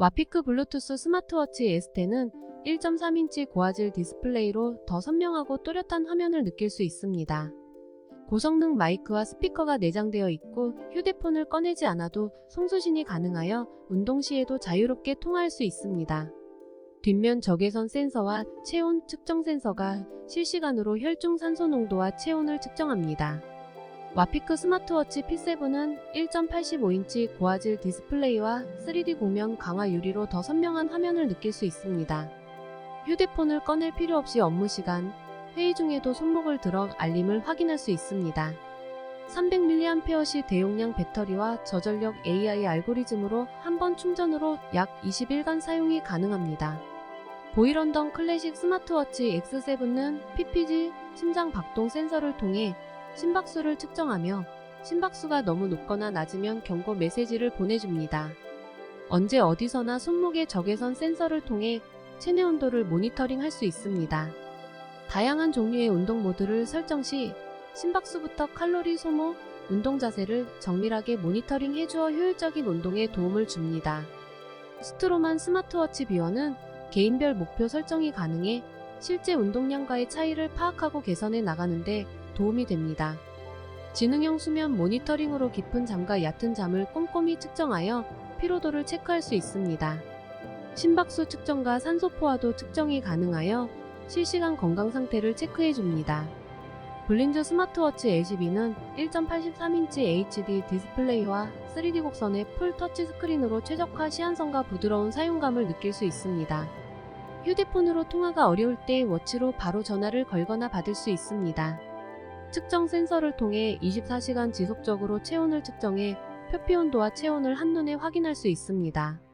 와피크 블루투스 스마트워치 S10은 1.3인치 고화질 디스플레이로 더 선명하고 또렷한 화면을 느낄 수 있습니다. 고성능 마이크와 스피커가 내장되어 있고 휴대폰을 꺼내지 않아도 송수신이 가능하여 운동 시에도 자유롭게 통화할 수 있습니다. 뒷면 적외선 센서와 체온 측정 센서가 실시간으로 혈중 산소 농도와 체온을 측정합니다. 와피크 스마트워치 P7은 1.85인치 고화질 디스플레이와 3D 공면 강화 유리로 더 선명한 화면을 느낄 수 있습니다. 휴대폰을 꺼낼 필요 없이 업무 시간, 회의 중에도 손목을 들어 알림을 확인할 수 있습니다. 300mAh 대용량 배터리와 저전력 AI 알고리즘으로 한 번 충전으로 약 20일간 사용이 가능합니다. 보이런던 클래식 스마트워치 X7은 PPG 심장 박동 센서를 통해 심박수를 측정하며 심박수가 너무 높거나 낮으면 경고 메시지를 보내줍니다. 언제 어디서나 손목의 적외선 센서를 통해 체내 온도를 모니터링 할 수 있습니다. 다양한 종류의 운동 모드를 설정 시 심박수부터 칼로리 소모, 운동 자세를 정밀하게 모니터링 해주어 효율적인 운동에 도움을 줍니다. 스트로만 스마트워치 비원은 개인별 목표 설정이 가능해 실제 운동량과의 차이를 파악하고 개선해 나가는데 도움이 됩니다. 지능형 수면 모니터링으로 깊은 잠과 얕은 잠을 꼼꼼히 측정하여 피로도를 체크할 수 있습니다. 심박수 측정과 산소 포화도 측정이 가능하여 실시간 건강 상태를 체크해 줍니다. 블린즈 스마트워치 A12는 1.83인치 HD 디스플레이와 3D 곡선의 풀 터치 스크린으로 최적화 시한성과 부드러운 사용감을 느낄 수 있습니다. 휴대폰으로 통화가 어려울 때 워치로 바로 전화를 걸거나 받을 수 있습니다. 측정 센서를 통해 24시간 지속적으로 체온을 측정해 표피 온도와 체온을 한눈에 확인할 수 있습니다.